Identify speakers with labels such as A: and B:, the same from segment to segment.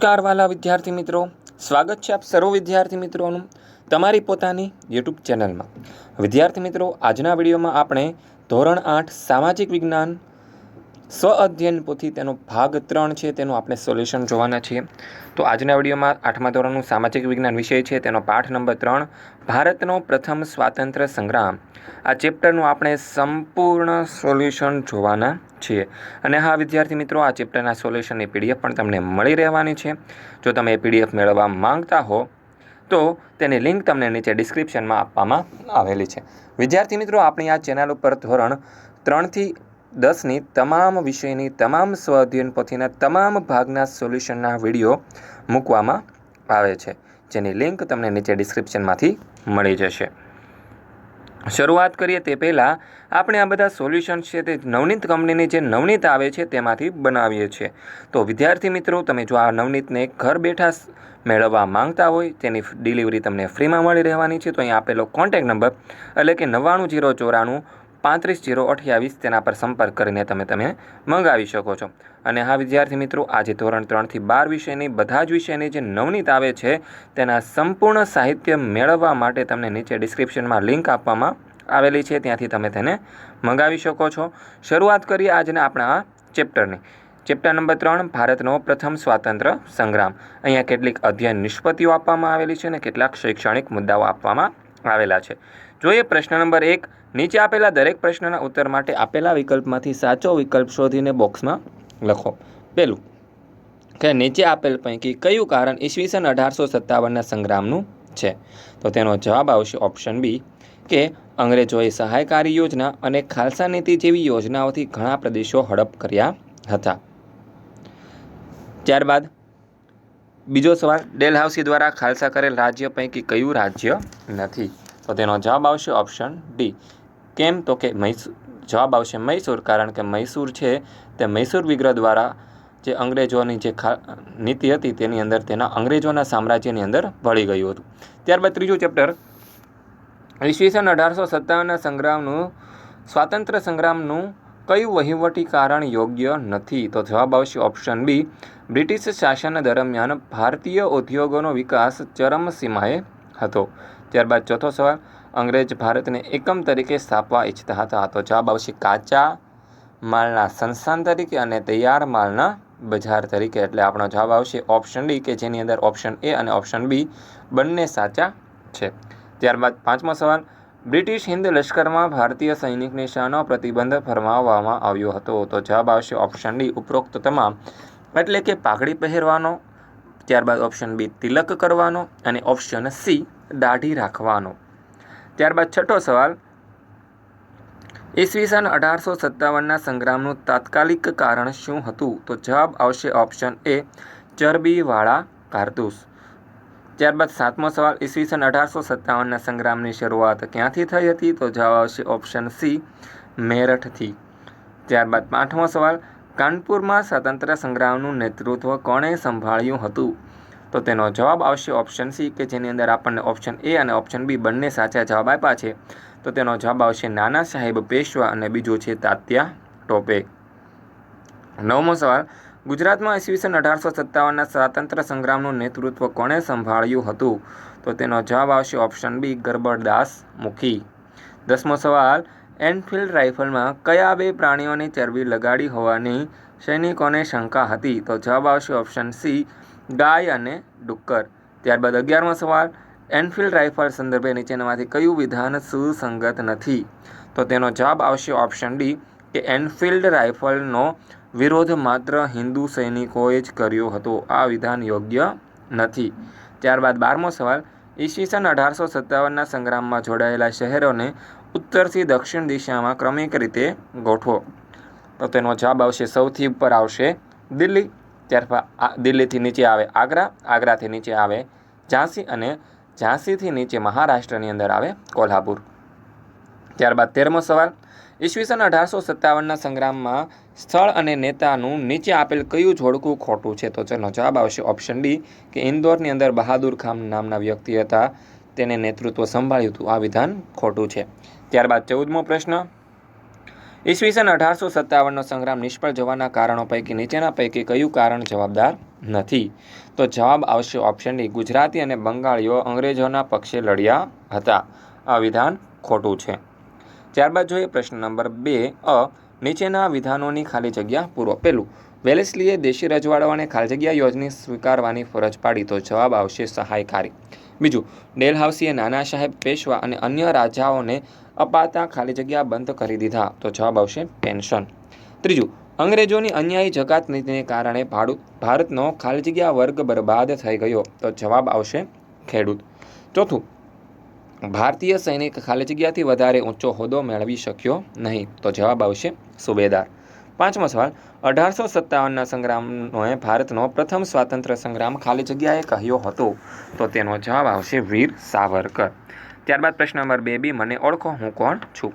A: નમસ્કાર વાલા વિદ્યાર્થી મિત્રો. સ્વાગત છે આપ સર્વ વિદ્યાર્થી મિત્રોનું તમારી પોતાની યુટ્યુબ ચેનલમાં. વિદ્યાર્થી મિત્રો, આજના વિડીયોમાં આપણે ધોરણ આઠ સામાજિક વિજ્ઞાન સ્વ અધ્યયન પોથી તેનો ભાગ ત્રણ છે, તેનું આપણે સોલ્યુશન જોવાના છીએ. તો આજના વિડીયોમાં આઠમા ધોરણનું સામાજિક વિજ્ઞાન વિષય છે, તેનો પાઠ નંબર ત્રણ, ભારતનો પ્રથમ સ્વાતંત્ર્ય સંગ્રામ. આ ચેપ્ટરનું આપણે સંપૂર્ણ સોલ્યુશન જોવાના છીએ. અને હા, વિદ્યાર્થી મિત્રો, આ ચેપ્ટરના સોલ્યુશનની પીડીએફ પણ તમને મળી રહેવાની છે. જો તમે એ પીડીએફ મેળવવા માંગતા હો, તો તેની લિંક તમને નીચે ડિસ્ક્રિપ્શનમાં આપવામાં આવેલી છે. વિદ્યાર્થી મિત્રો, આપણી આ ચેનલ ઉપર ધોરણ ત્રણથી દસની તમામ વિષયની તમામ સ્વ અધ્યયન પોથીના તમામ ભાગના સોલ્યુશનના વીડિયો મૂકવામાં આવે છે, જેની લિંક તમને નીચે ડિસ્ક્રિપ્શનમાંથી મળી જશે. શરૂઆત કરીએ તે પહેલાં આપણે આ બધા સોલ્યુશન છે તે નવનીત કંપનીની જે નવનીત આવે છે તેમાંથી બનાવીએ છીએ. તો વિદ્યાર્થી મિત્રો, તમે જો આ નવનીતને ઘર બેઠા મેળવવા માંગતા હોય, તેની ડિલિવરી તમને ફ્રીમાં મળી રહેવાની છે, તો અહીં આપેલો કોન્ટેક નંબર એટલે કે નવ્વાણું જીરો ચોરાણું પાંત્રીસ જીરો અઠ્યાવીસ તેના પર સંપર્ક કરીને તમે તમે મંગાવી શકો છો. અને હા, વિદ્યાર્થી મિત્રો, આજે ધોરણ ત્રણથી બાર વિષયની, બધા જ વિષયની જે નવનીત આવે છે, તેના સંપૂર્ણ સાહિત્ય મેળવવા માટે તમને નીચે ડિસ્ક્રિપ્શનમાં લિંક આપવામાં આવેલી છે, ત્યાંથી તમે તેને મંગાવી શકો છો. શરૂઆત કરીએ આજના આપણા ચેપ્ટરની. ચેપ્ટર નંબર ત્રણ, ભારતનો પ્રથમ સ્વાતંત્ર્ય સંગ્રામ. અહીંયા કેટલીક અધ્યયન નિષ્પત્તિઓ આપવામાં આવેલી છે અને કેટલાક શૈક્ષણિક મુદ્દાઓ આપવામાં આવેલા છે. જોઈએ પ્રશ્ન નંબર એક, નીચે આપેલા દરેક પ્રશ્નના ઉત્તર માટે આપેલા વિકલ્પમાંથી સાચો વિકલ્પ શોધીને બોક્સમાં લખો. પહેલું, કે નીચે આપેલ પૈકી કયું કારણ ઈસવીસન અઢારસો સત્તાવનના સંગ્રામનું છે? તો તેનો જવાબ આવશે ઓપ્શન બી, કે અંગ્રેજોએ સહાયકારી યોજના અને ખાલસા નીતિ જેવી યોજનાઓથી ઘણા પ્રદેશો હડપ કર્યા હતા. ત્યારબાદ, બીજો સવાલ ડેલહાઉસી દ્વારા ખાલસા કરેલ રાજ્ય પૈકી કયું રાજ્ય નથી? તો તેનો જવાબ આવશે ઓપ્શન ડી કેમ તો કે મૈસૂર જવાબ આવશે મૈસૂર, કારણ કે મૈસૂર છે તે મૈસૂર વિગ્રહ દ્વારા જે અંગ્રેજોની જે નીતિ હતી તેની અંદર તેના અંગ્રેજોના સામ્રાજ્યની અંદર ભળી ગયું હતું. ત્યારબાદ ત્રીજું ચેપ્ટર ઈસવીસન અઢારસો સત્તાવનના સંગ્રામનું સ્વાતંત્ર્ય સંગ્રામનું કયું વહીવટી કારણ યોગ્ય નથી? તો જવાબ આવશે ઓપ્શન બી બ્રિટિશ શાસન દરમિયાન ભારતીય ઉદ્યોગોનો વિકાસ ચરમસીમાએ હતો. ત્યારબાદ ચોથો સવાલ, અંગ્રેજ ભારતને એકમ તરીકે સ્થાપવા ઈચ્છતા હતા. તો જવાબ આવશે કાચા માલના સંસ્થાન તરીકે અને તૈયાર માલના બજાર તરીકે. એટલે આપણો જવાબ આવશે ઓપ્શન ડી કે જેની અંદર ઓપ્શન એ અને ઓપ્શન બી બંને સાચા છે. ત્યારબાદ પાંચમો સવાલ, બ્રિટિશ હિન્દ લશ્કરમાં ભારતીય સૈનિકને શાનો પ્રતિબંધ ફરમાવવામાં આવ્યો હતો? તો જવાબ આવશે ઓપ્શન ડી ઉપરોક્ત તમામ. એટલે કે પાઘડી પહેરવાનો, ત્યારબાદ ઓપ્શન બી તિલક કરવાનો અને ઓપ્શન સી દાઢી રાખવાનો. ત્યારબાદ છઠ્ઠો સવાલ. ઈસવીસન અઢારસો સત્તાવનના સંગ્રામનું તાત્કાલિક કારણ શું હતું? તો જવાબ આવશે ઓપ્શન એ ચરબીવાળા કારતૂસ. ત્યારબાદ સાતમો સવાલ, ઈસવીસન અઢારસો સત્તાવનના સંગ્રામની શરૂઆત ક્યાંથી થઈ હતી? તો જવાબ આવશે ઓપ્શન સી, મેરઠથી. ત્યારબાદ આઠમો સવાલ, કાનપુરમાં સ્વાતંત્ર્ય સંગ્રામનું નેતૃત્વ કોણે સંભાળ્યું હતું? તો તેનો જવાબ આવશે ઓપ્શન સી કે જેની અંદર આપણને ઓપ્શન એ અને ઓપ્શન બી બંને સાચા જવાબ આપ્યા છે. તો તેનો જવાબ આવશે નાના સાહેબ પેશવા અને બીજું છે તાત્યા ટોપે. નવમો સવાલ, ગુજરાતમાં ઈસવીસન અઢારસો સત્તાવનના સ્વાતંત્ર્ય સંગ્રામનું નેતૃત્વ કોણે સંભાળ્યું હતું? તો તેનો જવાબ આવશે ઓપ્શન બી ગરબરદાસ મુખી. દસમો સવાલ, એનફિલ્ડ રાઇફલમાં કયા બે પ્રાણીઓની ચરબી લગાડી હોવાની સૈનિકોને શંકા હતી? તો જવાબ આવશે ઓપ્શન સી ગાય અને ડુક્કર. ત્યારબાદ અગિયારમો સવાલ, એનફિલ્ડ રાઇફલ સંદર્ભે નીચેનામાંથી કયું વિધાન સુસંગત નથી? તો તેનો જવાબ આવશે ઓપ્શન ડી, કે એનફિલ્ડ રાઇફલનો વિરોધ માત્ર હિન્દુ સૈનિકોએ જ કર્યો હતો. આ વિધાન યોગ્ય નથી. ત્યારબાદ બારમો સવાલ ઈસવીસન અઢારસો સત્તાવનના સંગ્રામમાં જોડાયેલા શહેરોને ઉત્તરથી દક્ષિણ દિશામાં ક્રમિક રીતે ગોઠવો. તો તેનો જવાબ આવશે, સૌથી ઉપર આવશે દિલ્હી. ત્યારબાદ દિલ્હીથી નીચે આવે આગ્રા, આગ્રાથી નીચે આવે ઝાંસી અને ઝાંસીથી નીચે મહારાષ્ટ્રની અંદર આવે કોલ્હાપુર. ત્યારબાદ તેરમો સવાલ, ઈસવીસન અઢારસો સત્તાવનના સંગ્રામમાં સ્થળ અને નેતાનું નીચે આપેલ કયું જોડકું ખોટું છે? તો તેનો જવાબ આવશે ઓપ્શન ડી કે ઇન્દોરની અંદર બહાદુર ખાન નામના વ્યક્તિ હતા, તેને નેતૃત્વ સંભાળ્યું હતું. આ વિધાન ખોટું છે. ત્યારબાદ ચૌદમો પ્રશ્ન ઈસવીસન અઢારસો સત્તાવનનો સંગ્રામ નિષ્ફળ જવાના કારણો પૈકી નીચેના પૈકી કયું કારણ જવાબદાર નથી? તો જવાબ આવશે ઓપ્શન ડી. ગુજરાતી અને બંગાળીઓ અંગ્રેજોના પક્ષે લડ્યા હતા. આ વિધાન ખોટું છે. ત્યારબાદ જોઈએ પ્રશ્ન નંબર બે અ. નીચેના વિધાનોની ખાલી જગ્યા પૂરો. પેલું વેલેસ્લીએ દેશી રજવાડાઓને ખાલી જગ્યા યોજના સ્વીકારવાની ફરજ પાડી તો જવાબ આવશે સહાયકારી. બીજું, ડેલહાઉસીએ નાના સાહેબ પેશવા અને અન્ય રાજાઓને અપાતા ખાલી જગ્યા બંધ કરી દીધા. તો જવાબ આવશે પેન્શન. ત્રીજું, અંગ્રેજોની અન્યાયી જકાત નીતિને કારણે ભાડુ, ભારતનો ખાલી જગ્યા વર્ગ બરબાદ થઈ ગયો. તો જવાબ આવશે ખેડૂત. ચોથું, ભારતીય સૈનિક ખાલી જગ્યાથી વધારે ઊંચો હોદ્દો મેળવી શક્યો નહીં. તો જવાબ આવશે સુબેદાર. પાંચમો સવાલ, અઢારસો સત્તાવનના સંગ્રામનોએ ભારતનો પ્રથમ સ્વાતંત્ર્ય સંગ્રામ ખાલી જગ્યાએ કહ્યો હતો. તો તેનો જવાબ આવશે વીર સાવરકર. ત્યારબાદ પ્રશ્ન નંબર બે બી, મને ઓળખો હું કોણ છું?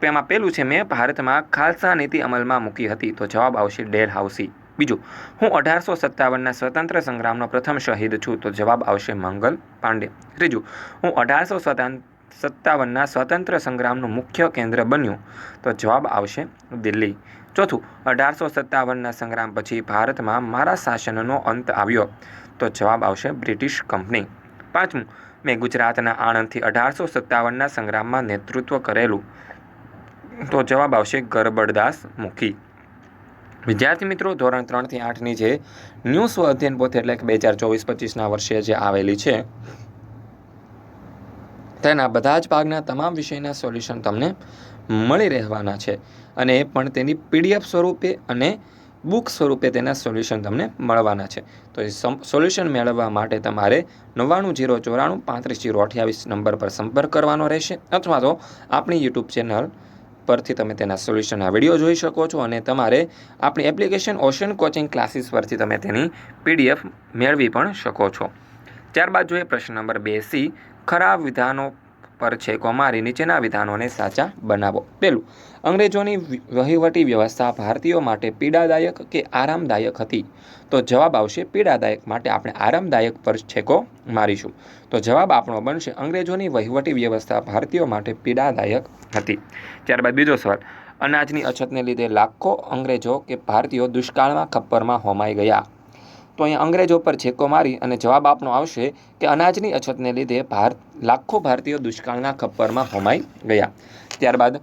A: તેમાં પહેલું છે મેં ભારતમાં ખાલસા નીતિ અમલમાં મૂકી હતી. તો જવાબ આવશે ડેલ હાઉસી બીજું, હું અઢારસો સત્તાવનના સ્વતંત્ર સંગ્રામનો પ્રથમ શહીદ છું. તો જવાબ આવશે મંગલ પાંડે. ત્રીજું, હું અઢારસો સત્તાવનના સ્વતંત્ર સંગ્રામનું મુખ્ય કેન્દ્ર બન્યું. તો જવાબ આવશે દિલ્હી. ચોથું, અઢારસો સત્તાવનના સંગ્રામ પછી ભારતમાં મારા શાસનનો અંત આવ્યો. તો જવાબ આવશે બ્રિટિશ કંપની. પાંચમું મેં ગુજરાતના આણંદથી અઢારસો સત્તાવનના સંગ્રામમાં નેતૃત્વ કરેલું. તો જવાબ આવશે ગરબડદાસ મુખી. વિદ્યાર્થી મિત્રો, ધોરણ ત્રણથી આઠની જે ન્યૂ સ્વ અધ્યયન પોથી એટલે કે બે હજાર ચોવીસ પચીસના વર્ષે જે આવેલી છે, તેના બધા જ ભાગના તમામ વિષયના સોલ્યુશન તમને મળી રહેવાના છે. અને પણ તેની પીડીએફ સ્વરૂપે અને બુક સ્વરૂપે તેના સોલ્યુશન તમને મળવાના છે. તો એ સોલ્યુશન મેળવવા માટે તમારે નવ્વાણું જીરો ચોરાણું પાંત્રીસ જીરો અઠ્યાવીસ નંબર પર સંપર્ક કરવાનો રહેશે. અથવા તો આપણી યુટ્યુબ ચેનલ પરથી તમે તેના સોલ્યુશનના વીડિયો જોઈ શકો છો અને તમારે આપણી એપ્લિકેશન ઓશન કોચિંગ ક્લાસીસ પરથી તમે તેની પીડીએફ મેળવી પણ શકો છો. ત્યારબાદ જોઈએ પ્રશ્ન નંબર બે સી, ખરાબ વિધાનો પર છેકો મારી નીચેના વિધાનોને સાચા બનાવો. પહેલું, અંગ્રેજોની વહીવટી વ્યવસ્થા ભારતીયો માટે પીડાદાયક કે આરામદાયક હતી? તો જવાબ આવશે પીડાદાયક માટે આપણે આરામદાયક પર છેકો મારીશું. તો જવાબ આપણો બનશે અંગ્રેજોની વહીવટી વ્યવસ્થા ભારતીયો માટે પીડાદાયક હતી. ત્યારબાદ બીજો સવાલ, અનાજની અછતને લીધે લાખો અંગ્રેજો કે ભારતીયો દુષ્કાળમાં ખપ્પરમાં હોમાઈ ગયા. તો અહીંયા અંગ્રેજો પર છેકો મારી અને જવાબ આપનો આવશે કે અનાજની અછતને લીધે ભારત લાખો ભારતીયો દુષ્કાળના ખપ્પરમાં હોમાઈ ગયા. ત્યારબાદ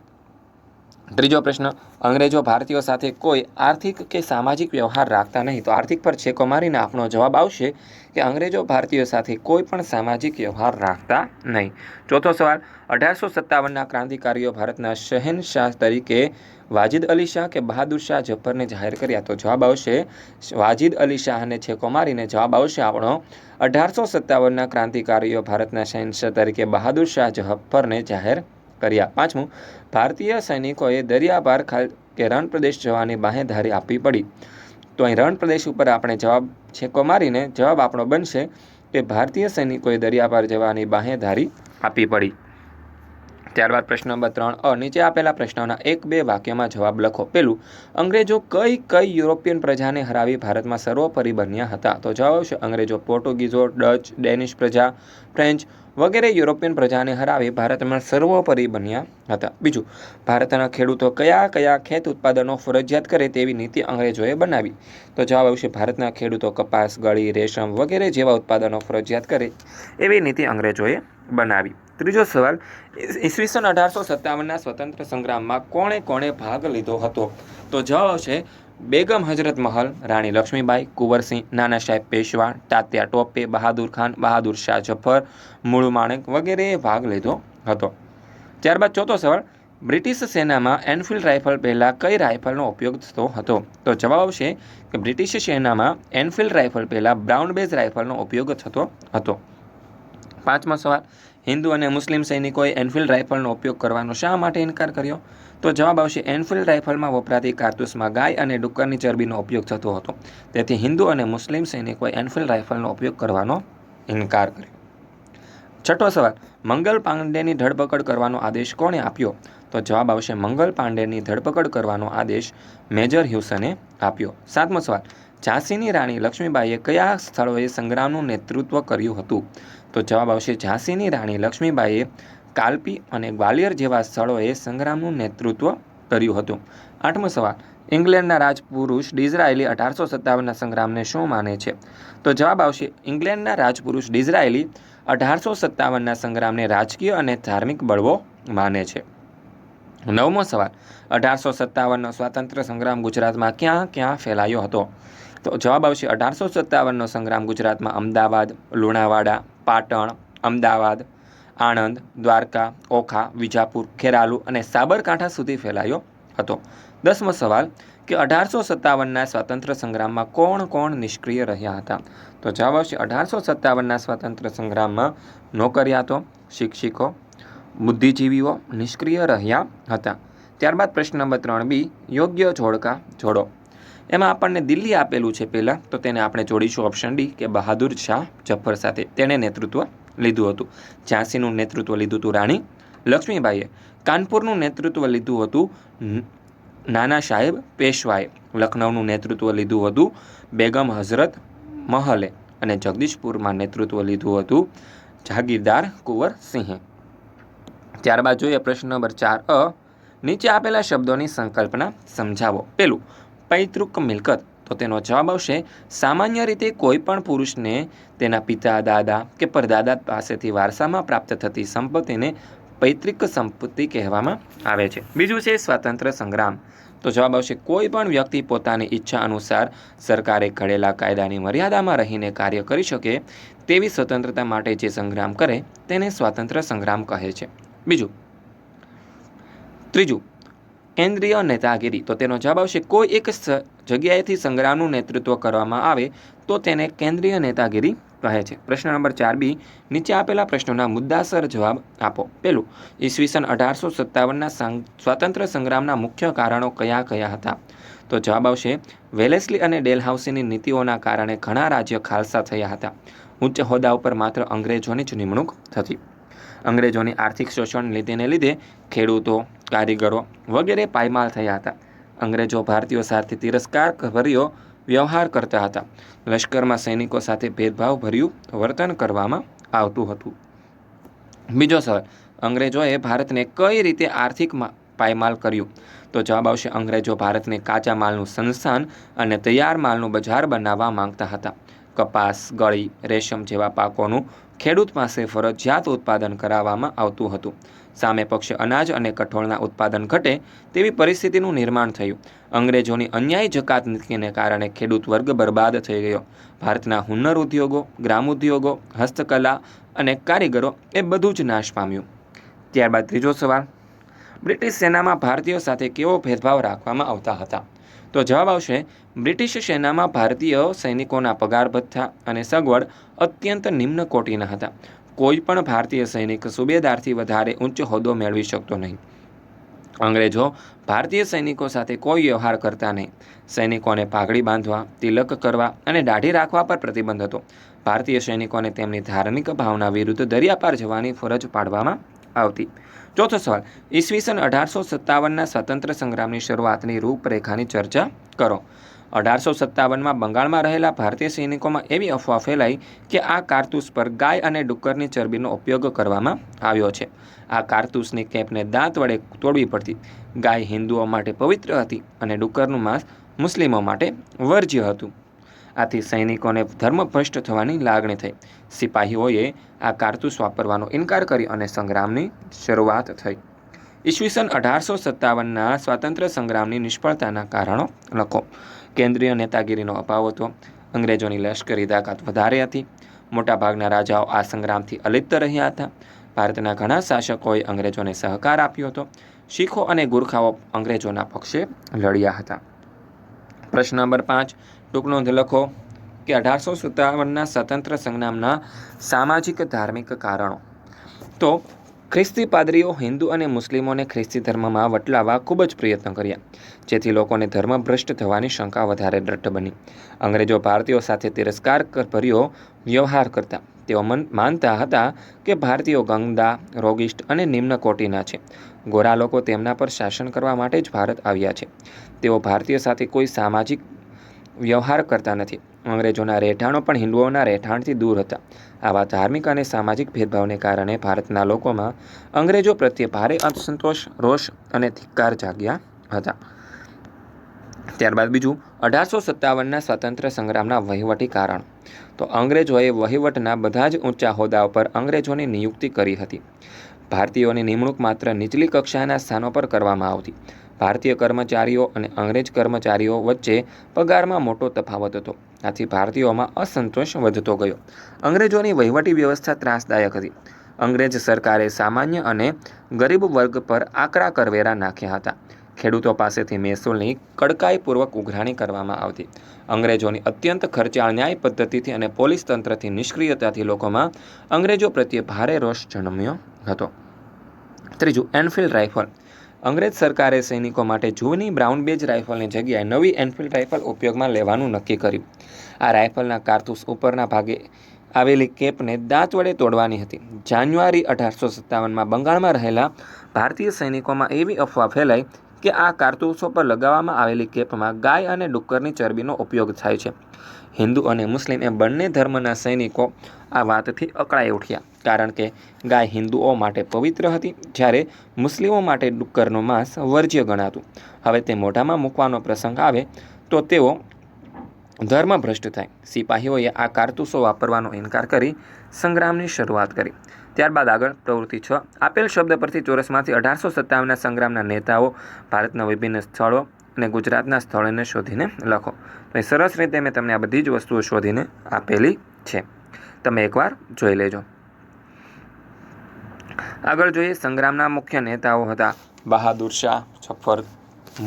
A: ત્રીજો પ્રશ્ન, અંગ્રેજો ભારતીયો સાથે કોઈ આર્થિક કે સામાજિક વ્યવહાર રાખતા નહીં. તો આર્થિક પર છેકો મારીને આપણો જવાબ આવશે કે અંગ્રેજો ભારતીયો સાથે કોઈ પણ સામાજિક વ્યવહાર રાખતા નહીં. ચોથો સવાલ, અઢારસો સત્તાવનના ક્રાંતિકારીઓ ભારતના શહેનશાહ તરીકે વાજિદ અલી શાહ કે બહાદુર શાહ જફરને જાહેર કર્યા? તો જવાબ આવશે વાજિદ અલી શાહને છેકો મારીને જવાબ આવશે આપણો અઢારસો સત્તાવનના ક્રાંતિકારીઓ ભારતના શહેનશાહ તરીકે બહાદુર શાહ જફરને જાહેર કર્યા. પાંચમું, ભારતીય સૈનિકોએ દરિયાપાર ખાલ કે રણ પ્રદેશ જવાની બાહેધારી આપવી પડી. તો અહીં રણ પ્રદેશ ઉપર આપણે જવાબ છેકો મારીને જવાબ આપણો બનશે કે ભારતીય સૈનિકોએ દરિયાપાર જવાની બાહેધારી આપવી પડી. ત્યારબાદ પ્રશ્ન નંબર ત્રણ અ, નીચે આપેલા પ્રશ્નોના એક બે વાક્યમાં જવાબ લખો. પેલું, અંગ્રેજો કઈ કઈ યુરોપિયન પ્રજાને હરાવી ભારતમાં સર્વોપરી બન્યા હતા? તો જવાબ આવશે અંગ્રેજો, પોર્ટુગીઝો, ડચ, ડેનિશ પ્રજા, ફ્રેન્ચ વગેરે યુરોપિયન પ્રજાને હરાવી ભારતમાં સર્વોપરી બન્યા હતા. બીજું, ભારતના ખેડૂતો કયા કયા ખેત ઉત્પાદનો ફરજિયાત કરે તેવી નીતિ અંગ્રેજોએ બનાવી? તો જવાબ આવશે ભારતના ખેડૂતો કપાસ, ગળી, રેશમ વગેરે જેવા ઉત્પાદનો ફરજિયાત કરે એવી નીતિ અંગ્રેજોએ બનાવી. ત્રીજો સવાલ ઈસવીસન અઢારસો સત્તાવનના સ્વતંત્ર સંગ્રામમાં કોણે કોણે ભાગ લીધો હતો? તો જવાબ છે બેગમ હજરત મહલ, રાણી લક્ષ્મીબાઈ, કુંવરસિંહ, નાના સાહેબ પેશવા તાત્યા ટોપે, બહાદુર ખાન, બહાદુર શાહ જફર, મૂળ માણેક વગેરેએ ભાગ લીધો હતો. ત્યારબાદ ચોથો સવાલ, બ્રિટિશ સેનામાં એનફિલ્ડ રાઇફલ પહેલાં કઈ રાઇફલનો ઉપયોગ થતો હતો? તો જવાબ આવશે કે બ્રિટિશ સેનામાં એનફિલ્ડ રાઇફલ પહેલાં બ્રાઉન બેઝ રાઇફલનો ઉપયોગ થતો હતો. પાંચમો સવાલ હિન્દુ અને મુસ્લિમ સૈનિકોએ એનફિલ્ડ રાઇફલનો ઉપયોગ કરવાનો શા માટે ઇનકાર કર્યો? તો જવાબ આવશે, એનફિલ્ડ રાઇફલમાં વપરાતી કારતૂસમાં ગાય અને ડુક્કરની ચરબીનો ઉપયોગ થતો હતો. તેથી હિન્દુ અને મુસ્લિમ સૈનિકોએ એનફિલ્ડ રાઇફલનો ઉપયોગ કરવાનો ઇનકાર કર્યો. છઠ્ઠો સવાલ, મંગલ પાંડેની ધરપકડ કરવાનો આદેશ કોણે આપ્યો? તો જવાબ આવશે, મંગલ પાંડેની ધરપકડ કરવાનો આદેશ મેજર હ્યુસને આપ્યો. સાતમો સવાલ, ઝાંસીની રાણી લક્ષ્મીબાઈએ કયા સ્થળોએ સંગ્રામનું નેતૃત્વ કર્યું હતું? તો જવાબ આવશે ઝાંસીની રાણી લક્ષ્મીબાઈએ કાલપી અને ગ્વાલિયર જેવા સ્થળોએ સંગ્રામનું નેતૃત્વ કર્યું હતું. આઠમો સવાલ, ઇંગ્લેન્ડના રાજપુરુષ ડિઝરાયલી અઢારસો સત્તાવનના સંગ્રામને શું માને છે? તો જવાબ આવશે, ઇંગ્લેન્ડના રાજપુરુષ ડિઝરાયલી અઢારસો સત્તાવનના સંગ્રામને રાજકીય અને ધાર્મિક બળવો માને છે. નવમો સવાલ, અઢારસો સત્તાવનનો સ્વાતંત્ર્ય સંગ્રામ ગુજરાતમાં ક્યાં ક્યાં ફેલાયો હતો? તો જવાબ આવશે, અઢારસો સત્તાવનનો સંગ્રામ ગુજરાતમાં અમદાવાદ, લુણાવાડા પાટણ, અમદાવાદ, આણંદ, દ્વારકા, ઓખા, વિજાપુર, ખેરાલુ અને સાબરકાંઠા સુધી ફેલાયો હતો. દસમો સવાલ કે અઢારસો સત્તાવનના સ્વાતંત્ર્ય સંગ્રામમાં કોણ કોણ નિષ્ક્રિય રહ્યા હતા? તો જવાબ આવશે અઢારસો સત્તાવનના સ્વાતંત્ર્ય સંગ્રામમાં નોકરિયાતો, શિક્ષિકો, બુદ્ધિજીવીઓ નિષ્ક્રિય રહ્યા હતા. ત્યારબાદ પ્રશ્ન નંબર ત્રણ બી, યોગ્ય જોડકા જોડો. એમાં આપણને દિલ્હી આપેલું છે પહેલાં, તો તેને આપણે જોડીશું ઓપ્શન ડી કે બહાદુર શાહ જફર સાથે તેણે નેતૃત્વ લીધું હતું. ઝાંસીનું નેતૃત્વ લીધું હતું રાણી. લક્ષ્મીબાઈએ કાનપુરનું નેતૃત્વ લીધું હતું નાના સાહેબ પેશવાએ. લખનૌનું નેતૃત્વ લીધું હતું બેગમ હઝરત મહલે. અને જગદીશપુરમાં નેતૃત્વ લીધું હતું જાગીરદાર કુંવર સિંહે. ત્યારબાદ જોઈએ પ્રશ્ન નંબર ચાર અ, નીચે આપેલા શબ્દોની સંકલ્પના સમજાવો. પેલું પૈતૃક મિલકત. તો તેનો જવાબ આવશે, સામાન્ય રીતે કોઈ પણ પુરુષને તેના પિતા, દાદા કે પરદાદા પાસેથી વારસામાં પ્રાપ્ત થતી સંપત્તિને પૈતૃક સંપત્તિ કહેવામાં આવે છે. બીજું છે સ્વાતંત્ર્ય સંગ્રામ. તો જવાબ આવશે, કોઈ પણ વ્યક્તિ પોતાની ઈચ્છા અનુસાર સરકારે ઘડેલા કાયદાની મર્યાદામાં રહીને કાર્ય કરી શકે તેવી સ્વતંત્રતા માટે જે સંગ્રામ કરે, તેને સ્વાતંત્ર્ય સંગ્રામ કહે છે. બીજું. ત્રીજું. કેન્દ્રીય નેતાગીરી. તો તેનો જવાબ આવશે, કોઈ એક જગ્યાએથી સંગ્રામનું નેતૃત્વ કરવામાં આવે, તો તેને કેન્દ્રીય નેતાગીરી કહે છે. પ્રશ્ન નંબર ચાર બી, નીચે આપેલા પ્રશ્નોના મુદ્દાસર જવાબ આપો. પેલું ઈસવીસન અઢારસો સત્તાવનના સ્વાતંત્ર્ય સંગ્રામના મુખ્ય કારણો કયા કયા હતા? તો જવાબ આવશે, વેલેસ્લી અને ડેલહાઉસીની નીતિઓના કારણે ઘણા રાજ્ય ખાલસા થયા હતા. ઉચ્ચ હોદ્દા ઉપર માત્ર અંગ્રેજોની જ નિમણૂક થતી. અંગ્રેજોની આર્થિક શોષણ લીધેને લીધે ખેડૂતો, કારીગરો વગેરે પાયમાલ થયા હતા. અંગ્રેજો ભારતીયો સાથે તિરસ્કાર ભર્યો વ્યવહાર કરતા હતા. લશ્કરમાં સૈનિકો સાથે ભેદભાવ ભર્યું વર્તન કરવામાં આવતું હતું. બીજો સવાલ, અંગ્રેજોએ ભારતને કઈ રીતે આર્થિક પાયમાલ કર્યું? તો જવાબ આવશે, અંગ્રેજો ભારતને કાચા માલનું સંસ્થાન અને તૈયાર માલનું બજાર બનાવવા માંગતા હતા. કપાસ, ગળી, રેશમ જેવા પાકોનું ખેડૂત પાસે ફરજિયાત ઉત્પાદન કરાવવામાં આવતું હતું. સામે પક્ષે અનાજ અને કઠોળના ઉત્પાદન ઘટે તેવી પરિસ્થિતિનું નિર્માણ થયું. અંગ્રેજોની અન્યાયી જકાત નીતિને કારણે ખેડૂત વર્ગ બરબાદ થઈ ગયો. ભારતના હુન્નર ઉદ્યોગો, ગ્રામ ઉદ્યોગો, હસ્તકલા અને કારીગરો એ બધું જ નાશ પામ્યું. ત્યારબાદ ત્રીજો સવાલ. બ્રિટિશ સેનામાં ભારતીયો સાથે કેવો ભેદભાવ રાખવામાં આવતા હતા? તો જવાબ આવશે, બ્રિટિશ સેનામાં ભારતીય સૈનિકોના પગાર ભથ્થા અને સગવડ અત્યંત નિમ્ન કોટીના હતા. કોઈ પણ ભારતીય સૈનિક સુબેદારથી વધારે ઉચ્ચ હોદ્દો મેળવી શકતો નહીં. અંગ્રેજો ભારતીય સૈનિકો સાથે કોઈ વ્યવહાર કરતા નહીં. સૈનિકોને પાઘડી બાંધવા, તિલક કરવા અને દાઢી રાખવા પર પ્રતિબંધ હતો. ભારતીય સૈનિકોને તેમની ધાર્મિક ભાવના વિરુદ્ધ દરિયાપાર જવાની ફરજ પાડવામાં આવતી. ચોથો સવાલ, ઈસવીસન અઢારસો સત્તાવનના સ્વતંત્ર સંગ્રામની શરૂઆતની રૂપરેખાની ચર્ચા કરો. અઢારસો સત્તાવનમાં બંગાળમાં રહેલા ભારતીય સૈનિકોમાં એવી અફવા ફેલાઈ કે આ કારતૂસ પર ગાય અને ડુક્કરની ચરબીનો ઉપયોગ કરવામાં આવ્યો છે. આ કારતૂસની કેપને દાંત વડે તોડવી પડતી. ગાય હિન્દુઓ માટે પવિત્ર હતી અને ડુક્કરનું માંસ મુસ્લિમો માટે વર્જ્ય હતું. આથી સૈનિકોને ધર્મભ્રષ્ટ થવાની લાગણી થઈ. સિપાહીઓએ આ કારતૂસ વાપરવાનો ઇનકાર કરી અને સંગ્રામની શરૂઆત થઈ. ઈસવીસન અઢારસો સત્તાવનના સ્વાતંત્ર્ય સંગ્રામની નિષ્ફળતાના કારણો લખો. કેન્દ્રીય નેતાગીરીનો અભાવ હતો. અંગ્રેજોની લશ્કરી તાકાત વધારે હતી. મોટાભાગના રાજાઓ આ સંગ્રામથી અલિપ્ત રહ્યા હતા. ભારતના ઘણા શાસકોએ અંગ્રેજોને સહકાર આપ્યો હતો. શીખો અને ગુરખાઓ અંગ્રેજોના પક્ષે લડ્યા હતા. પ્રશ્ન નંબર પાંચ. ટૂંક નોંધ લખો કે અઢારસો સત્તાવનના સ્વતંત્ર સંગ્રામના સામાજિક ધાર્મિક કારણો. તો ખ્રિસ્તી પાદરીઓ હિન્દુ અને મુસ્લિમોને ખ્રિસ્તી ધર્મમાં વટલાવવા ખૂબ જ પ્રયત્ન કર્યા. જેથી લોકોને ધર્મભ્રષ્ટ થવાની શંકા વધારે દ્રઢ બની. અંગ્રેજો ભારતીયો સાથે તિરસ્કાર ભર્યો વ્યવહાર કરતા. તેઓ માનતા હતા કે ભારતીયો ગંગદા રોગિષ્ટ અને નિમ્ન કોટીના છે. ગોરા લોકો તેમના પર શાસન કરવા માટે જ ભારત આવ્યા છે. તેઓ ભારતીય સાથે કોઈ સામાજિક વ્યવહાર કરતા નથી. અંગ્રેજોના રહેઠાણો પણ હિન્દુઓના રહેઠાણથી દૂર હતા. આવા ધાર્મિક અને સામાજિક ભેદભાવને કારણે ભારતના લોકોમાં અંગ્રેજો પ્રત્યે ભારે અસંતોષ, રોષ અને ધિક્કાર જાગ્યા હતા. ત્યારબાદ બીજું, અઢારસો સત્તાવનના સ્વાતંત્ર્ય સંગ્રામના વહીવટી કારણ. તો અંગ્રેજોએ વહીવટના બધા જ ઊંચા હોદ્દાઓ પર અંગ્રેજોની નિયુક્તિ કરી હતી. ભારતીયોની નિમણૂક માત્ર નીચલી કક્ષાના સ્થાનો પર કરવામાં આવતી. ભારતીય કર્મચારીઓ અને અંગ્રેજ કર્મચારીઓ વચ્ચે પગારમાં મોટો તફાવત હતો. આથી ભારતીયોમાં અસંતોષ વધતો ગયો. અંગ્રેજોની વહીવટી વ્યવસ્થા ત્રાસદાયક હતી. અંગ્રેજ સરકારે સામાન્ય અને ગરીબ વર્ગ પર આકરા કરવેરા નાખ્યા હતા. ખેડૂતો પાસેથી મહેસૂલની કડકાઈપૂર્વક ઉઘરાણી કરવામાં આવતી. અંગ્રેજોની અત્યંત ખર્ચાળ ન્યાય પદ્ધતિથી અને પોલીસ તંત્રથી નિષ્ક્રિયતાથી લોકોમાં અંગ્રેજો પ્રત્યે ભારે રોષ જન્મ્યો હતો. ત્રીજું, એનફિલ્ડ રાઇફલ. અંગ્રેજ સરકારે સૈનિકો માટે જૂની બ્રાઉન બેજ રાઇફલની જગ્યાએ નવી એનફિલ્ડ રાઇફલ ઉપયોગમાં લેવાનું નક્કી કર્યું. આ રાઇફલના કારતૂસ ઉપરના ભાગે આવેલી કેપને દાંત વડે તોડવાની હતી. જાન્યુઆરી અઢારસો સત્તાવનમાં બંગાળમાં રહેલા ભારતીય સૈનિકોમાં એવી અફવા ફેલાઈ કે આ કારતૂસો પર લગાવવામાં આવેલી કેપમાં ગાય અને ડુક્કરની ચરબીનો ઉપયોગ થાય છે. હિન્દુ અને મુસ્લિમ એ બંને ધર્મના સૈનિકો આ વાતથી અકળાઈ ઉઠ્યા. કારણ કે ગાય હિન્દુઓ માટે પવિત્ર હતી, જ્યારે મુસ્લિમો માટે ડુક્કરનું માંસ વર્જ્ય ગણાતું. હવે તે મોઢામાં મૂકવાનો પ્રસંગ આવે, તો તેઓ ધર્મભ્રષ્ટ થાય. સિપાહીઓએ આ કારતૂસો વાપરવાનો ઇનકાર કરી સંગ્રામની શરૂઆત કરી. ત્યારબાદ આગળ પ્રવૃત્તિ છ. આપેલ શબ્દ પરથી ચોરસમાંથી અઢારસો સત્તાવનના સંગ્રામના નેતાઓ ભારતના વિભિન્ન સ્થળો અને ગુજરાતના સ્થળોને શોધીને લખો. તો સરસ રીતે મેં તમને આ બધી જ વસ્તુઓ શોધીને આપેલી છે. તમે એકવાર જોઈ લેજો. આગળ જોઈએ સંગ્રામના મુખ્ય નેતાઓ હતા. બહાદુર શાહ, જફર,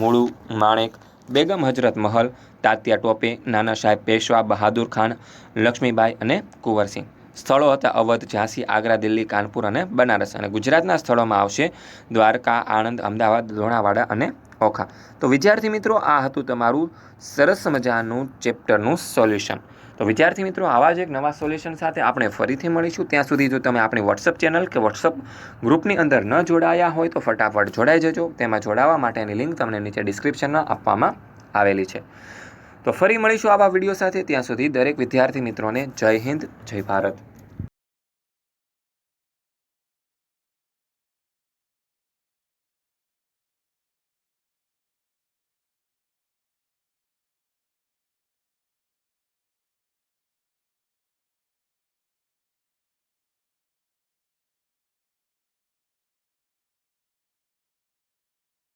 A: મૂળુ, માણેક, બેગમ હજરત મહલ, તાત્યા ટોપે, નાના સાહેબ પેશવા, બહાદુર ખાન, લક્ષ્મીબાઈ અને કુંવરસિંહ સ્થળો હતા અવધ, ઝાંસી, આગ્રા, દિલ્હી, કાનપુર અને બનારસ અને ગુજરાતના સ્થળોમાં આવશે દ્વારકા, આણંદ, અમદાવાદ, લોણાવાડા અને ઓખા. તો વિદ્યાર્થી મિત્રો, આ હતું તમારું સરસ મજાનું ચેપ્ટરનું સોલ્યુશન. તો વિદ્યાર્થી મિત્રો, આવા જ એક નવા સોલ્યુશન સાથે આપણે ફરીથી મળીશું. ત્યાં સુધી જો તમે આપણી વોટ્સઅપ ચેનલ કે વોટ્સઅપ ગ્રુપની અંદર ન જોડાયા હોય તો ફટાફટ જોડાઈ જજો. તેમાં જોડાવા માટેની લિંક તમને નીચે ડિસ્ક્રિપ્શનમાં આપવામાં આવેલી છે. તો ફરી મળીશું આવા વીડિયો સાથે. ત્યાં સુધી દરેક વિદ્યાર્થી મિત્રોને જય હિન્દ, જય ભારત.